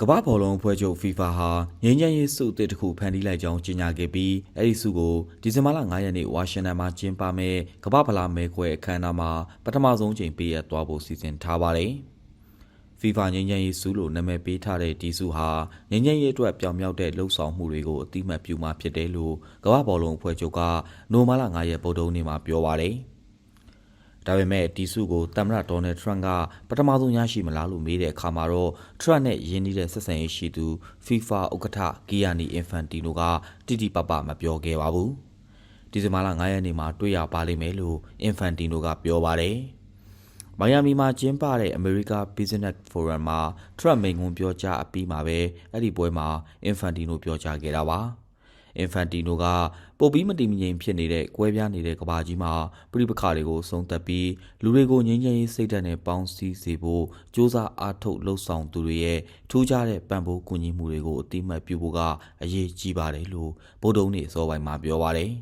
ကမ္ဘာဘောလုံးအဖွဲ့ချုပ် FIFA ဟာငြိမ်းချမ်းရေးစုအသစ်တစ်ခုဖန်တီးလိုက်ကြောင်းကြေညာခဲ့ပြီးအဲ့ဒီစုကိုဒီဇင်ဘာလ9ရက်နေ့ဝါရှင်တန်မှာကျင်းပမယ့်ကမ္ဘာဖလားမဲခွဲအခမ်းအနားမှာပထမဆုံးချိန်ပေးရသွားဖို့စီစဉ်ထားပါတယ်။ FIFA ငြိမ်းချမ်းရေးစုလို့နာမည်ပေးထားတဲ့ဒီစုဟာငြိမ်းချမ်းရေးအတွက်ပြောင်မြောက်တဲ့လှုပ်ဆောင်မှုတွေကိုအတိအမှတ်ပြုမှဖြစ်တယ်လို့ကမ္ဘာဘောလုံးအဖွဲ့ချုပ်ကနိုမာလာ9ရက်ဗုဒ္ဓဟူးနေ့မှာပြောပါတယ်။ ဒါပေမဲ့ဒီစုကိုသမ္မတဒေါ်နယ်ထရန့်ကပထမဆုံးရရှိမလားလို့မေးတဲ့အခါမှာတော့ထရန့်နဲ့ယင်းနှီးတဲ့ဆက်ဆံရေးရှိသူ FIFA ဥက္ကဋ္ဌဂီယာနီအင်ဖန်တီနိုကတိတိပပမပြောခဲ့ပါဘူး။ဒီဇင်ဘာလ9ရက်နေ့မှာတွေ့ရပါလိမ့်မယ်လို့အင်ဖန်တီနိုကပြောပါတယ်။မိုင်ယာမီမှာကျင်းပတဲ့ America Business Forum မှာထရန့်မိန့်ခွန်းပြောကြားအပြီးမှာပဲအဲ့ဒီပွဲမှာအင်ဖန်တီနိုပြောကြားခဲ့တာပါ။ အင်ဖန်တီနိုကပုတ်ပြီးမတည်မငြိမ်ဖြစ်နေတဲ့ကွဲပြားနေတဲ့ကဘာကြီးမှာပြိပခါတွေကိုဆုံးသက်ပြီးလူတွေကိုငြိမ်းချမ်းရေးစိတ်ဓာတ်နဲ့ပေါင်းစည်းစေဖို့စ조사အားထုတ်လှုပ်ဆောင်သူတွေရဲ့ထူးခြားတဲ့ပံ့ပိုးကူညီမှုတွေကိုအတိမတ်ပြုဖို့ကအရေးကြီးပါတယ်လို့ဗုဒ္ဓဦးနေအစောပိုင်းမှာပြောပါတယ်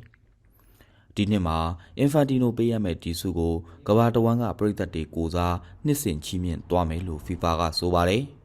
ဒီနှစ်မှာအင်ဖန်တီနိုပေးရမယ့်တီစုကိုကဘာတဝမ်းကပြည်သက်တွေကိုစားနှစ်စဉ်ချီးမြှင့်သွားမယ်လို့ FIFA ကဆိုပါတယ်။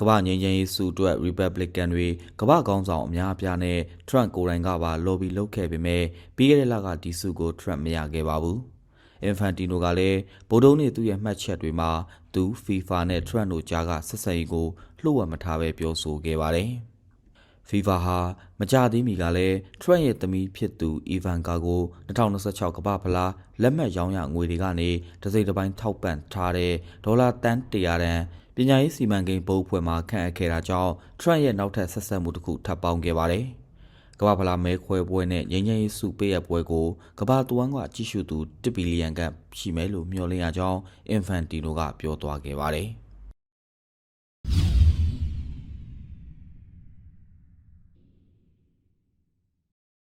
ကမ္ဘာငြိမ်းချမ်းရေးစုအတွက် Republican တွေကမ္ဘာခေါင်းဆောင်အများအပြားနဲ့ Trump ကိုယ်တိုင်ကပါ lobby လုပ်ခဲ့ပေမဲ့ပြီးခဲ့တဲ့လကဒီစုကို Trump မရခဲ့ပါဘူး။ Infantino ကလည်းဗိုလ်တုံးနေသူ့ရဲ့မှတ်ချက်တွေမှာသူ FIFA နဲ့ Trump တို့ကြားကဆက်ဆံရေးကိုလှုပ်ဝက်မထားပဲပြောဆိုခဲ့ပါတယ်။ FIFA ဟာမကြသေးမီကလည်း Trump ရဲ့သမီးဖြစ်သူ Ivanka ကို2026ကမ္ဘာဖလားလက်မှတ်ရောင်းရငွေတွေကနေတစိမ့်တစ်ပိုင်းထောက်ပံ့ထားတဲ့ဒေါ်လာတန်း100တန် ပညာရေးစီမံကိန်းဘုတ်အဖွဲ့မှာခန့်အပ်ခဲ့တာကြောင့် Trump ရဲ့နောက်ထပ်ဆက်ဆက်မှုတစ်ခုထပ်ပေါင်းခဲ့ပါတယ်။ကမ္ဘာဖလားမဲခွဲပွဲနဲ့ငြိမ်းချမ်းရေးစုပေးအပ်ပွဲကိုကမ္ဘာတဝန်းကကြည့်ရှုသူ1ဘီလီယံခန့်ရှိမယ်လို့မျှော်လင့်ရကြောင်း Infantino ကပြောသွားခဲ့ပါတယ်။